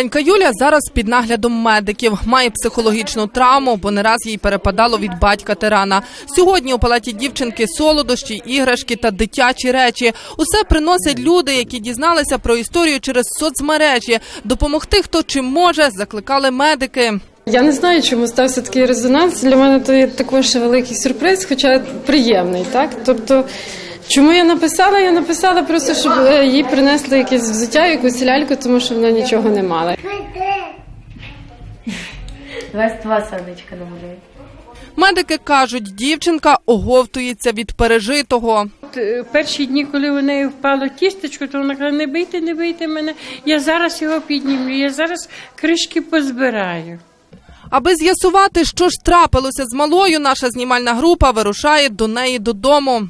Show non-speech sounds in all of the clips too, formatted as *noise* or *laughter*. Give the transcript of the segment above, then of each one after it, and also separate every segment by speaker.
Speaker 1: Маленька Юля зараз під наглядом медиків. Має психологічну травму, бо не раз їй перепадало від батька тирана. Сьогодні у палаті дівчинки солодощі, іграшки та дитячі речі. Усе приносять люди, які дізналися про історію через соцмережі. Допомогти хто чим може, закликали медики.
Speaker 2: Я не знаю, чому стався такий резонанс. Для мене то є також великий сюрприз, хоча приємний, так? Тобто, чому я написала? Я написала просто, щоб е, їй принесли якесь взуття, якусь ляльку, тому що вона нічого не мала.
Speaker 3: Давай два сердечка намалюй.
Speaker 1: Медики кажуть, дівчинка оговтується від пережитого.
Speaker 4: От, е, Перші дні, коли у неї впало тістечко, то вона каже, не бийте, не бийте мене. Я зараз його піднімлю, я зараз кришки позбираю.
Speaker 1: Аби з'ясувати, що ж трапилося з малою, наша знімальна група вирушає до неї додому.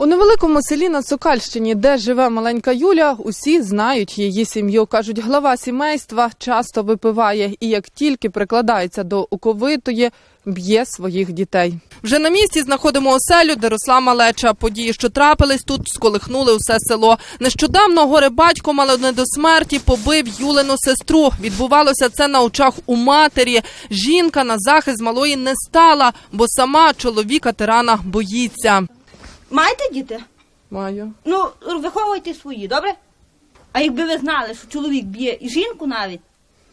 Speaker 1: У невеликому селі на Сокальщині, де живе маленька Юля, усі знають її сім'ю. кажуть, глава сімейства часто випиває і як тільки прикладається до оковитої, б'є своїх дітей. Вже на місці знаходимо оселю, де росла малеча. Події, що трапились тут, сколихнули усе село. Нещодавно горе батько мало не до смерті побив Юлину сестру. Відбувалося це на очах у матері. Жінка на захист малої не стала, бо сама чоловіка тирана боїться.
Speaker 5: Маєте діти?
Speaker 1: Маю.
Speaker 5: Ну, виховуйте свої, добре? А якби ви знали, що чоловік б'є і жінку навіть,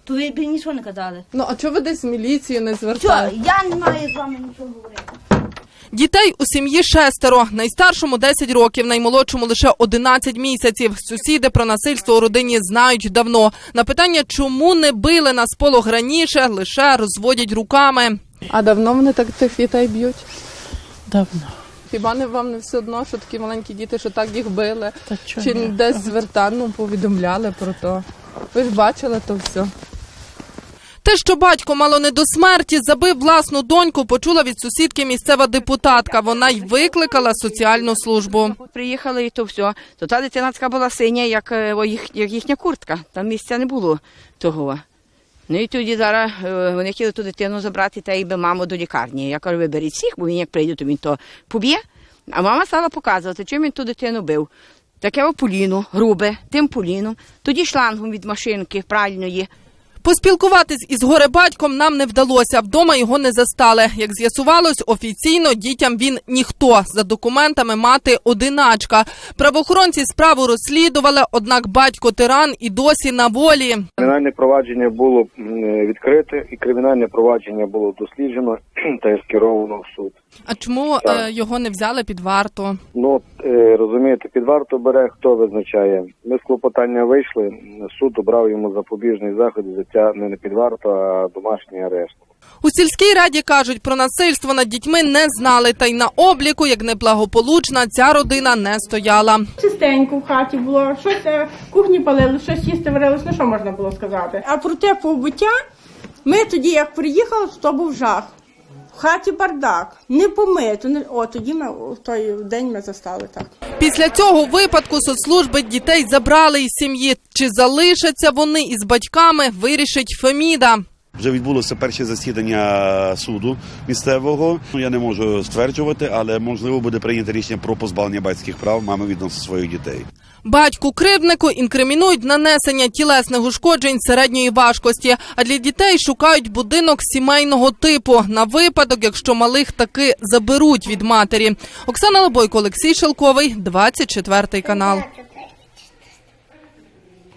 Speaker 5: то ви б нічого не казали.
Speaker 1: Ну а чого ви десь в міліцію не
Speaker 5: Що,
Speaker 1: звертаєте?
Speaker 5: я не маю з вами нічого говорити.
Speaker 1: Дітей у сім'ї шестеро. Найстаршому 10 років, наймолодшому лише 11 місяців. Сусіди про насильство у родині знають давно. На питання, чому не били на сполох раніше, лише розводять руками. А давно вони так тих дітей б'ють?
Speaker 6: Давно.
Speaker 1: Хіба не вам не все одно, що такі маленькі діти, що так їх били?
Speaker 6: Та чого
Speaker 1: Чи
Speaker 6: ні?
Speaker 1: десь звертали, ну, повідомляли про то? Ви ж бачили то все. Те, що батько мало не до смерті, забив власну доньку, почула від сусідки місцева депутатка. Вона й викликала соціальну службу.
Speaker 7: Приїхали і то все. То та дитина така була синя, як, е, о, їх, як їхня куртка. Там місця не було того. Ну і тоді зараз е, вони хотіли ту дитину забрати та й би маму до лікарні. Я кажу, виберіть всіх, бо він як прийде, то він то поб'є. А мама стала показувати, чим він ту дитину бив. Таке ополіно поліно, грубе, тим поліном. Тоді шлангом від машинки пральної.
Speaker 1: Поспілкуватись із горе-батьком нам не вдалося. Вдома його не застали. Як з'ясувалось, офіційно дітям він ніхто. За документами мати одиначка. Правоохоронці справу розслідували, однак батько тиран і досі на волі.
Speaker 8: Кримінальне провадження було відкрите, і кримінальне провадження було досліджено *clears throat* та скеровано в суд.
Speaker 1: А чому
Speaker 8: Так.
Speaker 1: е, його не взяли під варту?
Speaker 8: Ну розумієте, під варту бере хто визначає. Ми з клопотання вийшли. Суд обрав йому запобіжний захід взяття не на під варту, а домашній арешт.
Speaker 1: У сільській раді кажуть, про насильство над дітьми не знали, та й на обліку, як неблагополучна, ця родина не стояла.
Speaker 9: Чистенько в хаті було, щось е, в кухні палили, щось їсти варилось, ну що можна було сказати. А про те побуття, ми тоді, як приїхали, то був жах. Хаті бардак, не помито. Не... О, тоді ми в той день ми застали так.
Speaker 1: Після цього випадку соцслужби дітей забрали із сім'ї. Чи залишаться вони із батьками, вирішить Феміда.
Speaker 10: Вже відбулося перше засідання суду місцевого. Ну я не можу стверджувати, але можливо буде прийнято рішення про позбавлення батьківських прав мами відносно своїх дітей.
Speaker 1: Батьку кривднику інкримінують нанесення тілесних ушкоджень середньої важкості. А для дітей шукають будинок сімейного типу на випадок, якщо малих таки заберуть від матері. Оксана Лобойко, Олексій Шелковий, 24 канал.